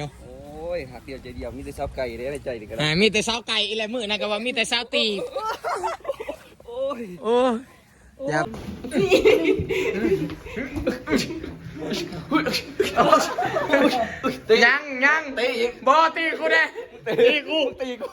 เนาะโอ้ยหักเดียวใจเดียวมีแต่ชาวไก่ได้ในใจนี่ก็ได้อ่ามีแต่สาวไก่อีแหละมือนั่นก็ว่ามีแต่สาวตีบโอ้ยโอ้ยับยังยังตีบอตีกูเด้ตีกูตีกู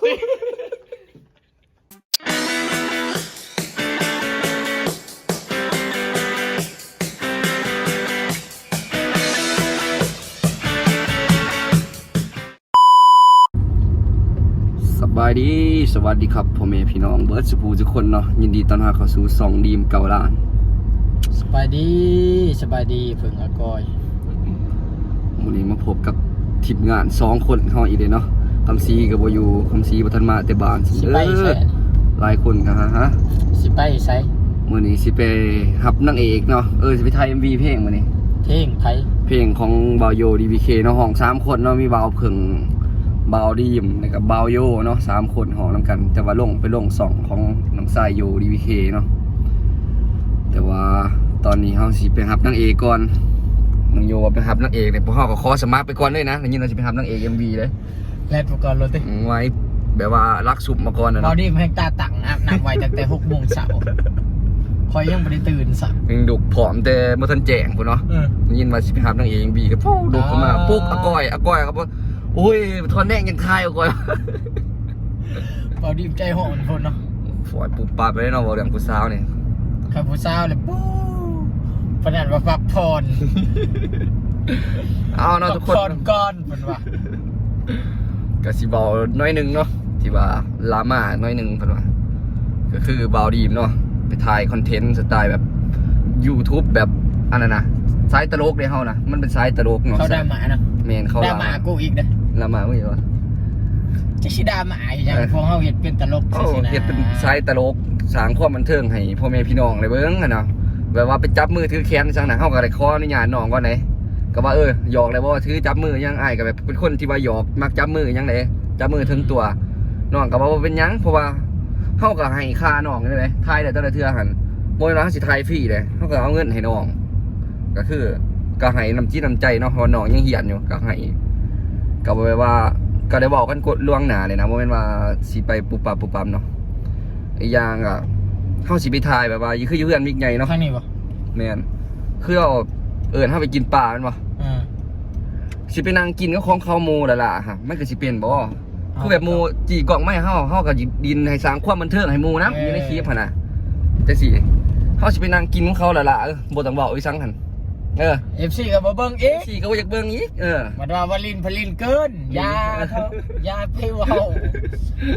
ายดีสวัสดีครับพ่อแม่พี่น้องเบิร์ดสุภูทุกคนเนาะยินดีต้อนรับเข้าสู่สองดีมเก่าล้านสบายดีสบายดีเพิ่งอากอยวันนี้มาพบกับทีมงานสองคนเฮาอีกเลยเนาะคำซีกับโบอยูคำซีบัทันมาแต่บ้านสิไปใส่หลายคนกันฮะฮะสิไปใส่มื่อนี้สิไปหับนางเอกเนาะเออสิไปถ่าย MV เพลงมื่อนี้เท่งไผเพลงของบาวโยดีบีเคเนาะห้องสามคนเนาะมีบาวเพิ่ง บาวดีมแล้วก็บาวโยเนาะสามคนห้องนํกัน แต่ว่าลงไปลงสองของน้องสายโยดีบีเคเนาะแต่ว่าตอนนี้เฮาสิไปหับนางเอกก่อนน้องโยว่าไปหับนางเอกเนี่ยพวกเฮาก็ขอสมัครไปก่อนเลยนะแล้วยินเราสิไปหับนางเอก MV เลยแลดอุปกรณ์รถติอืมไว้แบบว่ารักสุบมาก่อนนะบอเนาะดี้แพงตาตั้งอาบน้ำไว้ตั้งแต่หกโมงเช้าคอยยังไม่ได้ตื่นสักยังดุกผอมแต่บ่ทันแจ้งพุ่นเนาะเออ ยินมาสิไปหาบนางเอกบีก็ปุ๊บดุขึ้นมาอ่าปุ๊กอาก้อยอาก้อยครับว่า โอ้ยทอนแดงยังทายอาก้อยบอดี้ใจห่อมันคนเนาะฝอยปุบปับไปเลยเนาะบอกเรื่องผู้สาวนี่ขับผู้สาวเลยปู๊ปนัดว่าพักผ่อนเอาเนาะทุกคนพัผ่อนก่อนเป็นว่าก็สิเบาน้อยหนึงเนาะที่ว่าลามาน้อยหนึงเพิ่นว่าก็คือเบาดีมเนาะไปถ่ายคอนเทนต์สไตล์แบบ YouTube แบบอันนั้นนะสายตลกเลยเฮานะมันเป็นสายตลกเนาะเขาด่าหมาเนาะแม่นเขาด่าหมากูอีกนะ ลามาไม่เหรอจะชิด่าหมาอยู่อย่างเออพวกเขาเห็ดเป็นตลกโอ้สินะเฮ็ดเป็นสายตลกสร้างความบันเทิงให้พ่อแม่พี่น้องเลยเบิ่งอะเนาะแบบว่าไปจับมือถือแขนจังนะเฮาก็ได้ขออนุญาตน้องก่อนไหนก็ว่าเออหยอกเลยบ่ว่าถือจับมือยังอ้ายก็แบบเป็นคนที่ว่าหยอกมักจับมือยังไดจับมือถึงตัวน้องก็ว่าบ่เป็นหยังเพราะว่าเฮาก็ให้ค่าน้องนี่เลยทายได้แต่ละเทื่อหั่นบ่แม่นว่าเฮาสิทายฟรีเด้เฮาก็เอาเงินให้น้อง ก็คือก็ให้น้ำจิตน้ำใจเนาะเพราะว่าน้องยังเหียนอยู่ก็ให้ ก็บ่ได้ว่าก็ได้บอกกันกดล่วงหน้าเลยนะบ่แม่นว่าสิไปปุบปับปุบปับเนาะอีกอย่างอะเข้าสิไปถ่ายแบบว่าคืออยู่เพื่อนมิกไงเนาะข้างนี้ปะแมนคือเอาเอิญเข้าไปกินปลาแมันบ่อ่าสิไปนั่งกินก็ของเขาหมูละล่ะฮะมันก็สิเป็นบ่คือแบบหมูจีกล่องไม้เฮาเฮาก็ดินให้สร้างความบันเทิงให้หมูนะอยู่ในคลิปหั่นน่ะจังซี่เฮาสิไปนั่งกินของเขาละล่ะเออบ่ต้องเว้าอีสังหั่น เออเอฟซีกับเบิ้งเอ๊ะสิก็บ่อยากเบิ่งอีกเออ มันว่าวาลินพลินเกินอยาเถอะอยาเพวา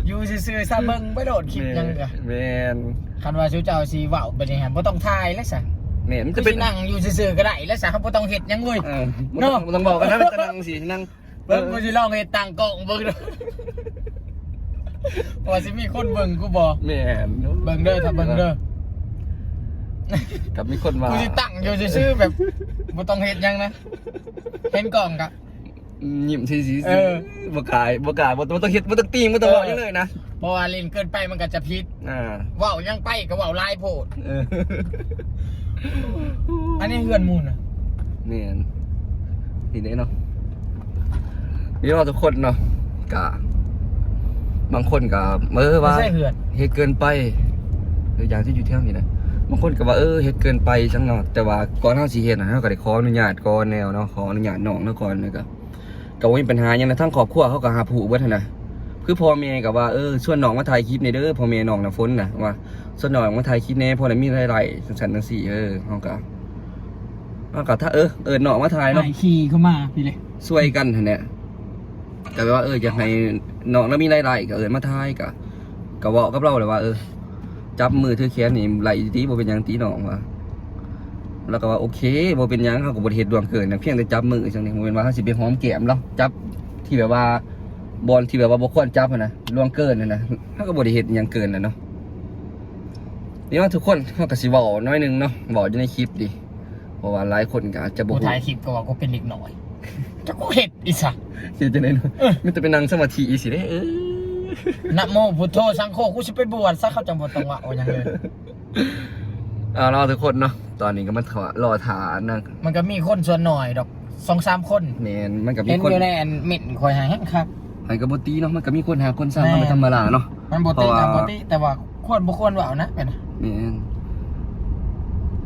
อยู่ซื่อๆซะเบิ้งไปโดดคลิปยังกะแม่นคันว่าชูเจ้าสีว่าวบริหารบ่ต้องทายแล้วซะแม่นมันจะจะเป็เป็นนนั่งอยู่ซื่อๆก็ได้แล้วซะเขาบ่ต้องเฮ็ดหยังเว้ย เออบ่ต้องบ่ต้องบอกกันนะมันจะนั่งสินั่งเบิ่งกูสิลองเฮ็ดต่างกล้องเบิ่งเด้อว่าสิมีคนเบิ่งกูบ่แม่นเบิ่งเด้อถ้าเบิ่งเด้อ กับมีคนมากูสิตั้งอยู่ซื่อๆแบบบ่ต้องเฮ็ดหยังนะเห็นกล้องกะยิ้มสีสีเออบกายบกายบ่ต้องบ่ต้องเฮ็ดบ่ต้องตีบ่ต้องบอกยังเลยนะเพราะว่าเล่นเกินไปมันก็จะผิดอ่าเว้ายังไปก็เว้าหลายโพด เอออันนี้เฮือนมูลน่ะนี่นนี่เด้เนาะนี่เราทุกคนเนาะกะบางคนกะเออไม่ว่า ใช่เฮือนเฮ็ดเกินไปเอออย่างที่อยู่เที่ยงนี่นะ บางคนก็ว่าเออเฮ็ดเกินไปจังเนาะแต่ว่าก่อนเฮาสิเฮ็ดน่ะเฮาก็ได้ขออนุญาตก่อนแนวเนาะขออนุญาตน้องเนาะก่อนแล้วก็ก็บ่มีปัญหาหยังนะทั้งครอบครัวเขาก็หาผู้เบิดหั่นน่ะคือพ่อแม่ก็ว่าเออชวนน้องมาถ่ายคลิปในเด้อพ่อแม่น้องน่ะฝนน่ะว่าชวนน้องมาถ่ายคลิปแน่พอได้มีรายได้จังซั่นจังซี่เออเฮาก็เฮาก็ถ้าเออเอิ้นน้องมาถ่ายเนาะหายขี่เข้ามาพี่เลยช่วยกันหั่นแหละก็แบบว่าเอออยากให้น้องแล้วมีรายได้ก็เอิ้นมาถ่ายก็ก็เว้ากับเราเลยว่าเออ จับมือถือแขนนี่ไหลตีบ่เป็นหยังตีน้องว่าแล้วก็ว่าโอเคบ่เป็นหยังเฮาก็บ่ได้เฮ็ดดวงเกินนะเพียงแต่จับมือจังนี้บ่แม่นว่าเฮาสิไปหอมแก้มเราจับที่แบบว่าบอลที่แบบว่าบ่ควรจับอะนะล่วงเกินน่ะนะเฮาก็บ่ได้เฮ็ดหยังเกินน่ะเนาะนี่ว่าทุกคนเฮาก็สิเว้าน้อยหนึงเนาะเว้าอยู่ในคลิปดิเพราะว่าหลายคนก็อาจจะบ่กูฮู้ถ่ายคลิปก็ว่ากูเป็นเด็กหน่อยจะกูเห็ดอีสักเฮ็ดจังได๋เนาะเออมันจะไปนั่งสมาธิอีสิเด้เออ นะโมพุทโธสังโฆกูสิไปบวชซะเขาจังบ่ต้องว่าเอาหยังเลยเอาล่ะทุกคนเนาะตอนนี้ก็มาถอรอถานะมันก็มีคนส่วนหน่อยดอกสองสามคนแม่นมันก็มีเห็นคนอยู่ในอันมิดคอยหาแห้งครับให้ก็บ่ตีเนาะมันก็มีคนหาคนสร้างแม่นมันเป็นธรรมดาเนาะมันบเพติราะว่าตามบติแต่ว่าควรบ่ควรว่าเอานะเป็นแม่น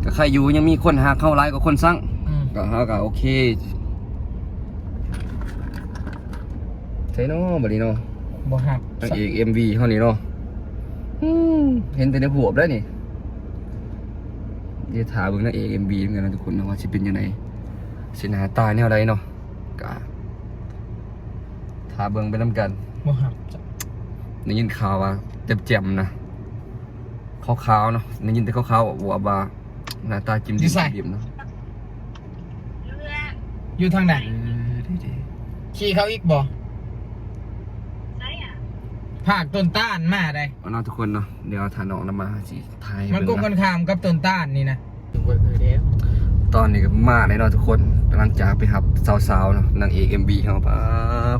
ก็ใครอยู่ยังมีคนหาเข้าหลายกว่าคนสร้างอืมก็เฮาก็โอเคใช่เนาะบัดนี้เนาะ บ่หักนางเอก MV เฮานี่เนาะอืมเห็นแต่ในหัวบแล้วนี่เดี๋ยวถามเบิ่งนางเอก MV เหมือนกันนะทุกคนเนาะว่าสิเป็นยังไงสิหน้าตาแนวใดเนาะก็ถามเบิ่งไปนํกันบ่หักได้ยินข่าวว่าเจ็บๆนะขาวๆเนาะได้ยินแต่ขาวๆว่าว่าหน้าตาจิ้มดิบดิบเนาะอยู่ทางไหนเออดีขี่เขาอีกบ่ ภาคต้นต้านมาได้ๆเอาเนาะทุกคนเนาะเดี๋ยวถ้าน้องนำมาสิถ่ายให้มันก็เบิ่งกันนะข้ามกับต้นต้านนี่นะถึงเบอร์เดียวตอนนี้ก็มาเลยเนาะทุกคนกำลังจะไปหับสาวๆเนาะนางเอก MV เฮาป้า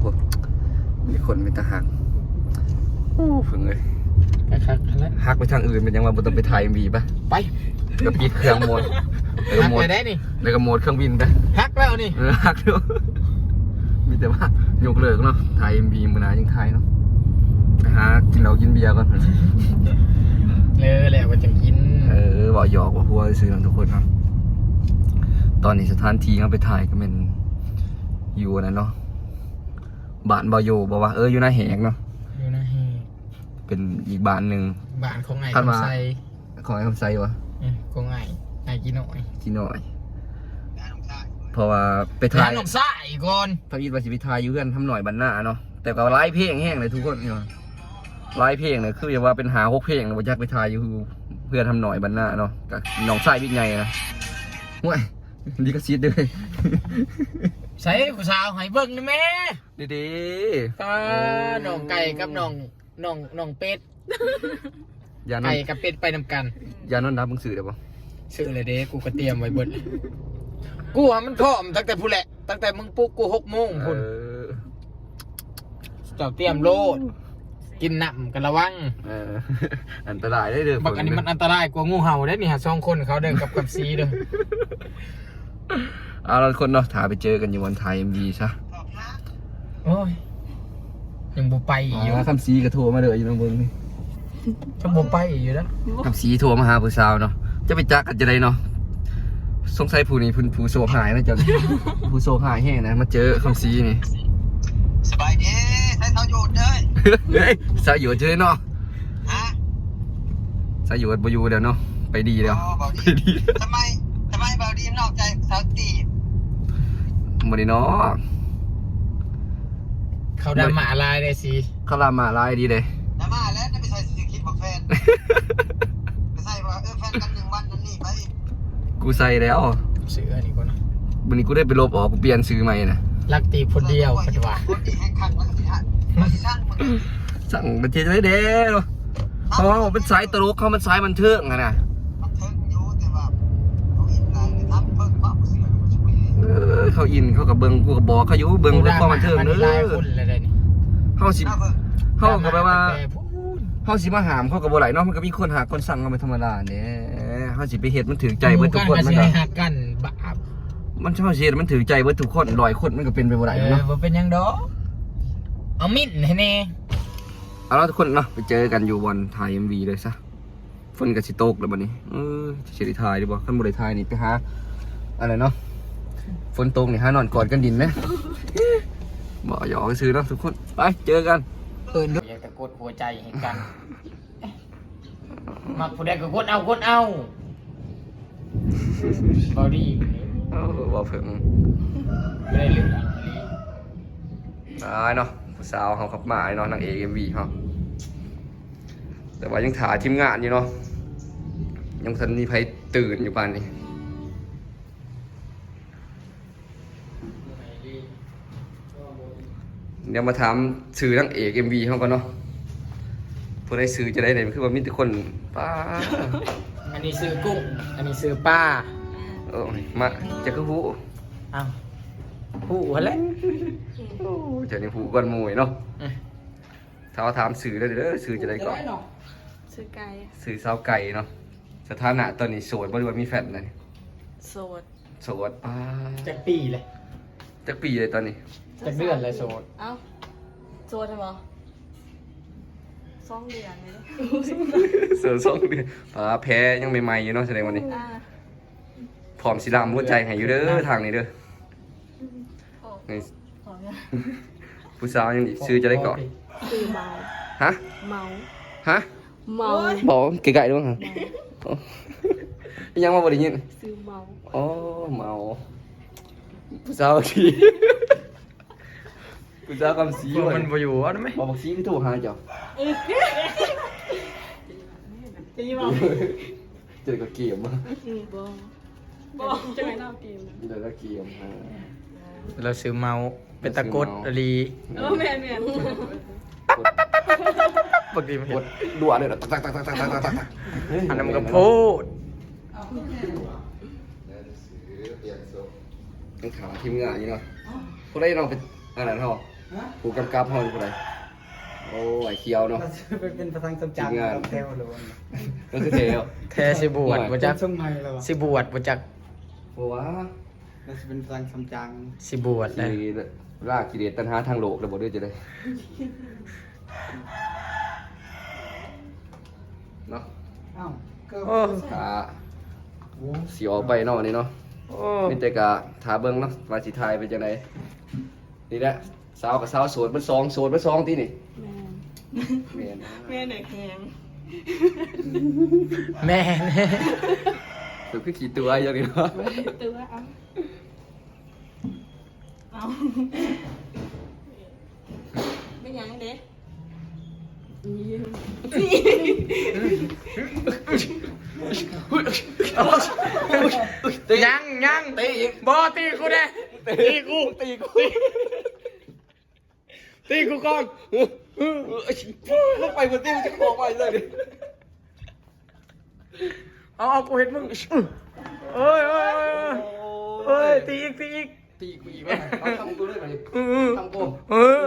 ผมมีคนเป็นตาหักโอ้เพิ่งเลยไปครับแล้วหักไปทางอื่นเป็นยังว่าบ่ต้องไปถ่าย MV ป่ะไปก็ปิดเครื่องหมดแล้วก็หักหมดไปได้นี่แล้วก็หมดเครื่องบินไปหักแล้วนี่เออหักด้วยมีแต่ว่า ยกเลิกเนาะถ่าย MV มื้อหน้ายังถ่ายเนาะไป หากินเหล้ากินเบียร์ก่อนเลยแหละว่าจะกิน เออบอกหยอกว่าหัวซื้อเนาะทุกคนเนาะตอนนี้สถานที่เขาไปถ่ายก็เป็นอยู่นั่นเนาะบ้านบออยู่บอกว่าเอออยู่หน้าแหงเนาะอยู่นะเฮเป็นอีกบ้านหนึ่งบ้านของไอ้คาดว่าคำไซของไอ้คำไซวะเอ้ยของไอ้ไอ้กินหน่อยที่หน่อยเพราะว่าไปถ่าร้ายนของไส้ก่อนพระอินทร์วาสิไปถ่ายอยู่กันทำหน่อยบันหน้าเนาะแต่ก็ไล่เพลงแห้งเลยทุกคนเนี่ย ไล่เพลงเนี่ยคืออย่าว่าเป็นหาหกเพลงนะว่าอยากไปถ่ายอยู่เพื่อนทำหน่อยบันหน้าเนาะกับน้องชายบิ๊กใหญ่นะห่วยดีก็ซีดเลยใส่ผู้สาวให้เบิ่งนี่แม่ดีดีตาน้องไก่กับน้องน้องน้องเป็ดยานอไก่นกับเป็ดไปนำกันยานอนรับหนังสือได้ปะซื้อเลยเด้กูก็เตรียมไว้เบิดกูว่ามันพร้อมตั้งแต่ผู้แหละ ตั้งแต่มึงปลุกกูหกโมงเอพุ่นอเจ้าเตรียมโลด กินน้ำกันระวังเออ อันตรายได้เด้อบักอันนี้มันอันตรายกว่างูเห่าได้นี่ฮะสองคนเขาเดินกับกับซีเด้อเอาเราคนเนาะถ่ายไปเจอกันอยู่วันไทยเอ็มวีซะโอ้ยยังบ่ไปอีกอยู่อ๋อคำซีก็โทรมาเลยอยู่ตรงบนนี่จะบ่ไปอีกอยู่แล้วคำซีโทรมาหาผู้สาวเนาะจะไปจักกันจะได้เนาะสงสัยผู้นี้ผู้ผู้โซหายนะจ๊ะผู้โซหายแห้งนะมาเจอคำซีนี่สบายดี ใช้เท้าหยุดเลยเฮ้ยสายหยุดเจอเนาะฮะสายหยุดบอยู่เดี๋ยวเนาะไปดีเดี๋ยวอ๋อเบาไปดีดีทำไมทำไมเบาดีนอกใจสาวตีบมาดิเนาะเขาดำหมาลายเลยสิเขาลามาลายดีเลยน้ำมาแล้วจะไปใส่สิคิดบอกแฟนไปใส่ว่าเออแฟนกันหนึ่งวันนั่นนี่ไปกูใส่แล้วซื้ออันนี้ก่อนนะวันนี้กูได้ไปลบออกกูเปลี่ยนซื้อใหม่นะ ลักตีคนเดียวปัจจุบันคนที่แห่งคักแล้วก็สิฮะมาสิสร้างมึงสั่งเป็นเจ๊ได้เด้อเพราะว่าผมเป็นสายตลกเขามันสายบันเทิงอะนะมันเทิงอยู่แต่ว่าเขาอินหลายเลยทำเพิ่งว่าเสือมาช่วยเออเขาอินเขากับเบิงกูกับบอกเขาอยู่เบิงเพื่อความบันเทิงมันเด้หลายอคนเลยได้นี่เขาสิหน้าเพิ่งเขาก็แปลว่าแต่พูดเขาสิมาหามเขากับบ่ไหลเนาะมันก็มีคนหาคนสั่งเขาเป็นธรรมดาเนี่ยเขาสิไปเฮ็ดมันถือใจเบิดทุกคนมัมันนก็ก็หักกันบาป มันเขาสิเฮ็ดมันถือใจเบิดทุกคนร้อยคนมันก็เป็นไปบ่ไหลเออเนาะบ่เป็นหยังดอกเอามิ้นให้แน่เอาล่ะทุกคนเนาะไปเจอกันอยู่วันถ่าย MV เลยซะฝนก็สิตกแล้วบัดนี้เออสิได้ถ่ายดีบ่คันบ่ได้ถ่ายนี่ไปหาอะไรเนาะฝนตกนี่หานอนกอดกันดินไหมบ่หยอกซื้อเนาะทุกคนไปเจอกันเอออยากตะกดหัวใจให้กันมักผู้ใดก็กดเอากดเอาบอดี้เออ บ่เพิ่งไม่ได้ลือกลีตายเนาะผู้สาวเขาขับมาไอ้เนาะนางเอก MV เฮาแต่ว่ายังถ่ายทีมงานอยู่เนาะยังทันมีใครตื่นอยู่ป่านนี้เดี๋ยวมาถามสื่อนางเอก MV เฮาก่อนเนาะผู้ใดซื้อจะได้ไหนคือว่ามีแต่คนป้า อันนี้ซื้อกุ้ง อันนี้ซื้อปลา เออมาจะคือผู้อ้าวผู้หัวแหละโอ้เจะนี่ผู้ก่อนหมู่เนาะอืมถ้าว่าถามสื่อแล้วเด้อสื่อจะได้ก่อนชื่อไก่สื่อสาวไก่เนาะสถานะตอนนี้โสดบ่หรือว่ามีแฟนนะโสดโสดป้าจากปีเลยจักปีเลยตอนนี้จากเดือนเลยโสดเอ้าโซดใช่ปะสองเดือนเลยเสือสองเดือนป้าแพ้ยังใหม่ๆอยู่เนาะแสดงวันนี้อ่า พร้อมสิลามหัวใจให้อยู่เด้อทางนี้เด้อโอ้นี่ขอเนี่ยผู้สาวยังอีกซื้อจะได้ก่อนคือเมาฮะเมาฮะเมาบอกไกลๆด้วยฮะยังมาบ่ได้ยินซื้อเมาอ๋อเมาผู้สาวทีผู้สาวกำสีมันบ่อยู่อะไหมบอกบอกสีคือโทรหาเจ้าจะยี่เมาเจอกับเกมอะอืมบอบอก จะไงเล่าเกมนะเจอกับเกมอะเราซื้อเมาเป็นตะกรุดอลีเออแม่นแม่นปกติมันกเห็นดด่วนเลยเหรอตักตักตักตักตักตักตักตักอันนั้นมันก็พูดต้องถามทีมงานนี่เนาะผู้ใดลองเป็นอะไรเนาะผู้กำกับเฮาอยู่ผู้ใดโอ้ไอเคียวเนาะ เป็นประธานสมจังทีมงานเทวโลนก็คือเทลแท้สิบวชบ่จักช่วงใหม่แล้วสิบวชบ่จัก เพราะว่าน่าจะเป็นประธานสมจังสิบวชทีเลยรากกิเลสตัณหาทางโลกแล้วบ่ด้วยจะได้เนาะอ้าวก็โอ้อ่าสิออกไปเนาะนี่เนาะโอ้มีแต่กะถาเบิ่งเนาะว่าสิทายเป็นจังไดนี่แหละสาวกับสาวโสดมันสองโสดมันสองที่นี่แม่นแม่นแม่ไหนแข็ง แม่เนี่ย สุดคือขี้ตัวอย่างนี้เนาะตัวเอาเอาไม่ยังเด้ยิ้มยังยังตีบ่ตีกูเด้ตีกูตีกูตีกูก่อนลงไปบนติ้วจะบอกไปเลยดิ เอาเอากูเห็นมึงเอ้ยเอ้ยเอ้ยเอ้ยตีอีกตีอีกตีกูอีกว่าเอาทำกูด้วยไปอือทำกูเออ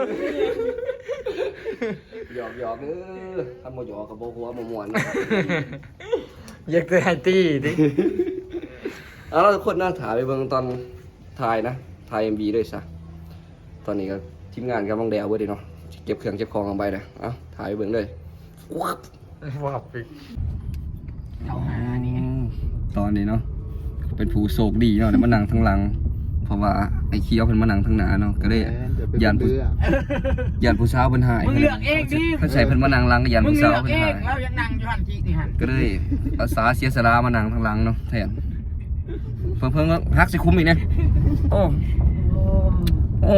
หยอกหยอกเออทำโมหยอกกับโบหัวโมมวนอยากจะให้ตีดิเอาเราทุกคนน่าถ่ายไปเบิ่งตอนถ่ายนะถ่ายเอ็มบีด้วยซะตอนนี้ก็ทีมงานกำลังแดวเว้ยดิเนาะเก็บเครื่องเก็บของลงไปนะเอาถ่ายไปเบิ่งเลยวับวับอีก เอาหานี่ตอนนี้เนาะเป็นผู้โศกดีเนาะได้มานั่งทั้งหลัง เพราะว่าไอ้เคี้ยวเพิ่นมานั่งทั้งหน้าเนาะก็เลยยันผู้ยันผู้สาวเพิ่นหายมึงเลือกเองดิถ้าใส่เพิ่นมานั่งหลังก็ยันมึงผู้เลืสาวอกเพิ่นเอหางยเรายังนั่งอยู่หันจีนี่หันก็เลยอาสาเสียสละมานั่งทั้งหลังเนาะแทนเพิ่งเพิ่งฮักสิคุ้มอีกเนี่ยโอ้โอ้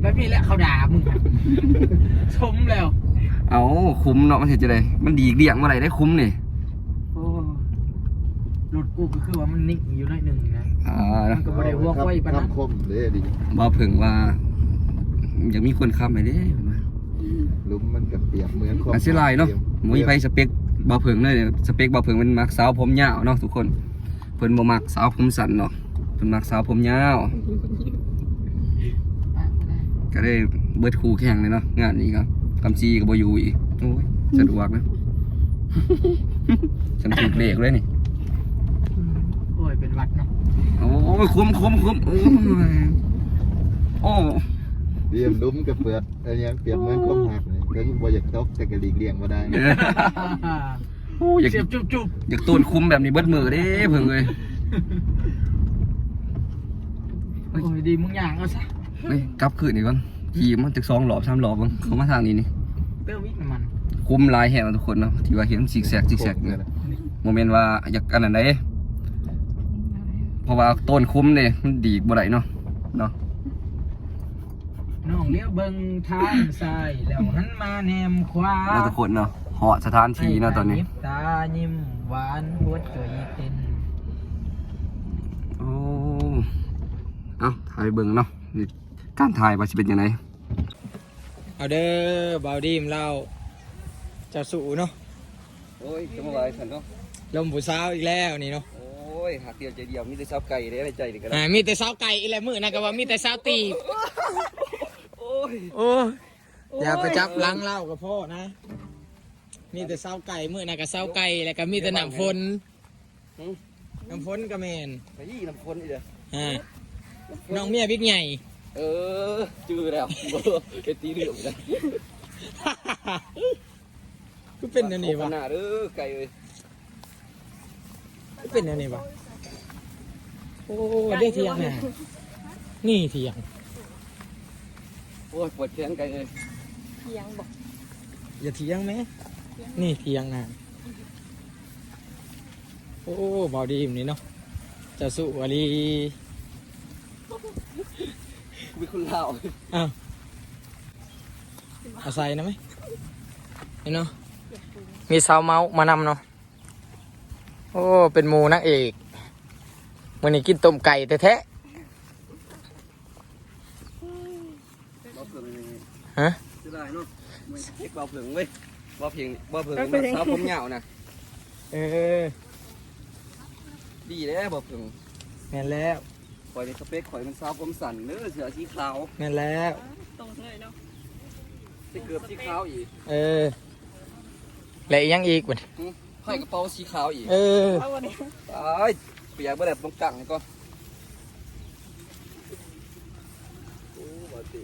แบบนี้แหละเขาด่ามึงอะชมแล้ว เอาคุ้มเนาะมันเห็นจะได้มันดีเดี่ยงเมื่อไหร่ได้คุ้มนี่โอ้รถ กูก็คือว่ามันนิ่งอยู่หน่อยหนึ่งนะ อ่ามันะนก็บ่ได้วอกไว้ปานนั้น คมเลยดิบ่เพิ่งว่าอยากมีคนค้ำให้เด้หลุมมันกับเปรียบเหมือนคมอันสิลายเนาะหมุ้ยไปสเปคบ่เพิ่งเลยสเปคบ่เพิ่งมันมักสาวผมยาวเนาะทุกคนเพิ่นบ่มักสาวผมสั้นเนาะเพิ่นมักสาวผมยาว ก็ได้เบิดคู่แข่งเลยเนาะงานนี้ครับกำซีกับบอยู่อีกโอ้ยสะดวกนะ ฉันถูกเลขเลยนี่ โอ้ยเป็นหวัดเนาะ โอ้ ยคุ้มคุ้มคุ้มโอ้ยโอ้เรียมหลุมกับเปลือกอันนี้เปรียบเหมือนคมหักเลยถึงบ่อยากตกแต่ก็หลีกเลี่ยงบ่ได้โอ้ยอยากเสียบจุบจุบอยากตูนคุ้มแบบนี้เบิดมือเด้เพิ่งเลยโอ้ยดีมึงอย่างเอาซะเฮ้ยกลับคืนนี่ก่อนขี่มันตึกสองหลอบสามหลอบเบิ่งเขามาทางนี้นี่เติมอีกน้ำมันคุ้มหลายแห่งทุกคนเนาะที่ว่าเห็นซิกแซกซิกแซกเนี่ยโมเมนต์ว่าอยากอันนั้นได้เพ ราะว่าต้นคุ้มเนี่ยมันดีบ่ได้เนาะเนาะน้องเลี้ยวเบิ่งทางซ้ายแล้วหันมาแนมขวาเราทุกคนเนาะเหาะสถานที่เนาะตอนนี้ให้ตายิ้มหวานหัวใจเต้นโอ้เอาถ่ายเบิ่งเนาะนี่การถ่ายว่าสิเป็นยังไงเอาเด้อบาวดีมเราเจะสู่เนาะโอ้ยจะมาไว้สันเนาะลมผู้สาวอีกแล้วนี่เนาะโอ้ ยหักเดียวใจเดียวมีแต่ซับไก่ได้ในใจนี่ก็ได้อ่ามีแต่สาวไก่อีแหละมือนะก็ว่ามีแต่สาวตีบโอ้ยโอ้ยอย่าไปจับหลังเล่ากับพ่อนะ มีแต่สาวไก่มือนะก็สาวไก่แล้วก็มีแต่น้ำฝนน้ำฝนก็แมนไปยี่น้ำคนอีเด้ออ่าน้องเมียบิ๊กใหญ่ เออจือแล้วเบอร์เป็นตีเหลืองเลยก็เป็นอันนี้ขวะนาดเด้อไก่เอ้ยก็ เป็นอันนี้วะโอ้ได้เทียงน่ะนี่เทียง โอ้ยปวดแขนไก่เอ้ยเพียงบอกอย่าเทียงไหม นี่เทียงน่ะโอ้บอดีมนี่เนาะจะสู้วลีกูเป็นคนลาวอ้าวอาศัยนะไหมเห็นเนาะมีสาวเมาส์มานำเนาะ โอ้ เป็นหมูนักเอกวันนี้กินต้มไก่แท้บ่เพิ่งนี่ๆฮะจะได้เนาะมึงเก็บบ่เพิ่งเว้ยบ่เพียงบ่เพิ่งมาสาวผมยาวนะเออ ดีแล้วบ่เพิ่งแม่นแล้วข่อยในสเปคข่อยมันสาวผมสั้นเด้อเสื้อสีขาวแม่นแล้วตรงเลยเนาะสิเกือบสีขาวอีก เออ และอีกอยังอีกวะนี่ ไผ่กระเป๋าสีขาวอีกเออเอาวันนี้ตายเปียกบ่ได้ตรงกลางนี่ก่อนโอ้บ่ติ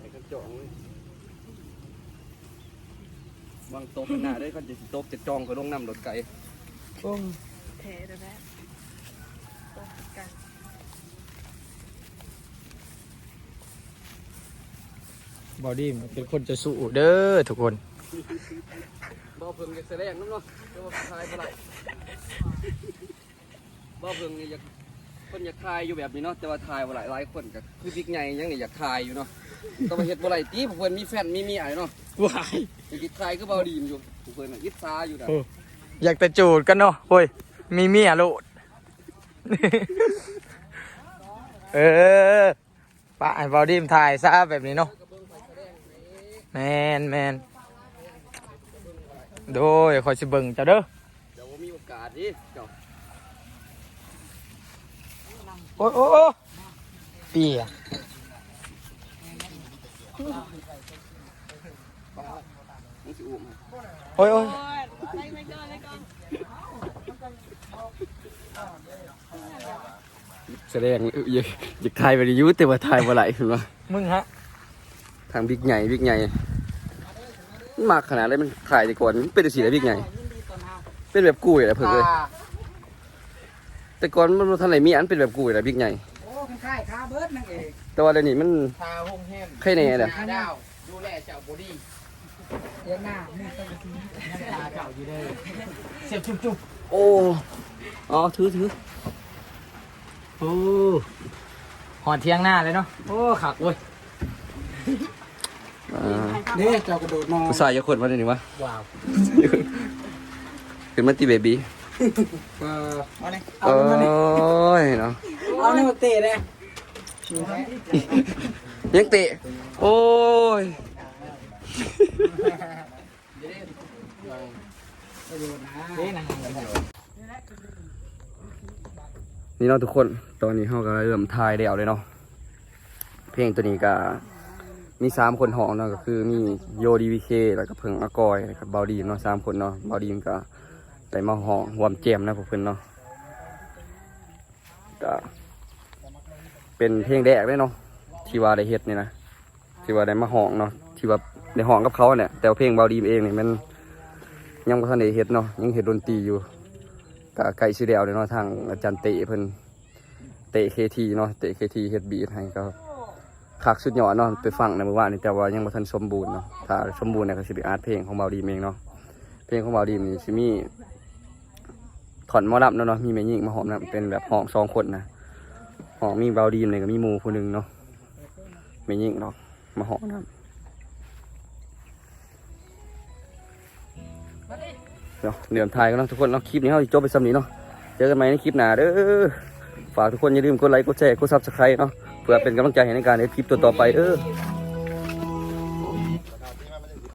ไอ้กระจองเว้ยวางโต๊ะข้างหน้าได้ก็จะสิโต๊ะจะจองก็ลงน้ำรถไก่เทเดี๋ยวแม่ตรงกันบอดี้มันเป็นคนจะสู้เด้อทุกคน บ่เพิ่งอยากแสดงน้ำเนาะแต่ว่าทายบ่ได้บ่เพิ่งนี่อยากคนอยากทายอยู่แบบนี้เนาะแต่ว่าทายบ่หลายหลายคนก็คือบิ๊กใหญ่ยังนี่อยากทายอยู่เนาะแต้องมาเฮ็ดบ่ได้ติผู้เพิ่นมีแฟนมีเมียอยู่เนาะวายอยากกินทายคือเบาดีมอยู่ผู้เพิ่นน่ะอิจฉาอยู่น่ะโอ้อยากแต่จูดกันเนาะโอ้ยมีเมียโลดเออป้าไอ้บอดี้มถ่ายซะแบบนี้เนาะแมนแมน โดยคอยสิเบิ่งเจ้าเด้อเดี๋ยวบ่มีโอกาสดิเจ้าโอ้ยโอ้ยโอ้ยเปียมึงสิอุ้มให้โอ้ยโอ้ยโอ้ยไล่ไปก่อนไล่ก่อนแสดงเอออยากอยากทายบ่ได้อยู่แต่ว่าทายบ่ไหลเห็นบ่มึงฮะทางบิ๊กใหญ่บิ๊กใหญ่ มันมากขนาดเลยมันถ่ายแต่ก่อนมันเป็นจังซี่แหละบิ๊กใหญ่เป็นแบบกุ้ยแหละเพิ่นเอ้ยแต่ก่อนมันบ่ทันได้มีอันเป็นแบบกุ้ยแหละบิ๊กใหญ่โอ้ค่ายๆค้าเบิร์ดนั่งเองแต่ว่าเดี๋ยวนี้มันทาห้องแฮมใครแน่แหละดาวดูแลเจ้าบอดี้เดี๋ยวหน้านี่ต้องไปซื้อน้ำตาเจ้าอยู่เลยเสียบจุบโอ้อ๋อถือถือๆโอ้หอดเที่ยงหน้าเลยเนาะโอ้ขักเว้ยอ่า นี่เจ้ากระโดดนอนผู้ชายจะคนมาได้นี่วะว้าวขึ้นมาตีเบบี้เออเอาเลยโอ้ยเนาะเอาเลยมาเตะเลยยังเตะ โอ้ยนี่นางนี่เนาะทุกคน ตอนนี้เขาก็เริ่มทายเดี่ยวเลยเนาะ เพลงตัวนี้ก็ มีสามคนห้องเนาะก็คือมีโยดีวีเคแล้วก็เพิงอากอยแล้วก็เบาดีมเนาะสามคนเนาะเบาดีมก็ได้มาห้องรวมเจมนะพวกเพิ่นเนาะก็เป็นเพลงแรกเลยเนาะที่ว่าได้เฮ็ดนี่นะที่ว่าได้มาห้องเนาะที่ว่าได้ห้องกับเขาเนี่ย แต่เพลงเบาดีมเองเนี่ยมันยังบ่ทันได้เฮ็ดเนาะยังเฮ็ดดนตรีอยู่ก็ไก่สีเดียวเลยเนาะทางอาจารย์เตะเพิ่นเตะเคทีเนาะเตะเคทีเฮ็ดบีทให้ก็ คักสุดยอดเนาะไปฟังในเมื่อวานนี้แต่ว่ายังบ่ทันสมบูรณ์เนาะถ้าสมบูรณ์เนี่ยก็สิไปอาร์ตเพลงของเบาดีเองเนาะเพลงของเบาดีมนี่สิมีถอนมอลำเนาะเนาะมีแม่หญิงมาหอมนะเป็นแบบห้องสองคนนะห้องมีเบาดีมเนี่ยก็มีมู่ผู้หนึงเนาะแม่หญิงเนาะมาหอมนะเดี๋ยวเดี๋ยวถ่ายกันเนาะทุกคนเนาะคลิปนี้เราจบไปสำนี้เนาะเจอกันใหม่ในคลิปหน้าเด้อฝากทุกคนอย่าลืมกดไลค์กดแชร์กดซับสไครต์เนาะ เพื่อเป็นกำลังใจให้ในการในคลิปตัวต่อไปเออ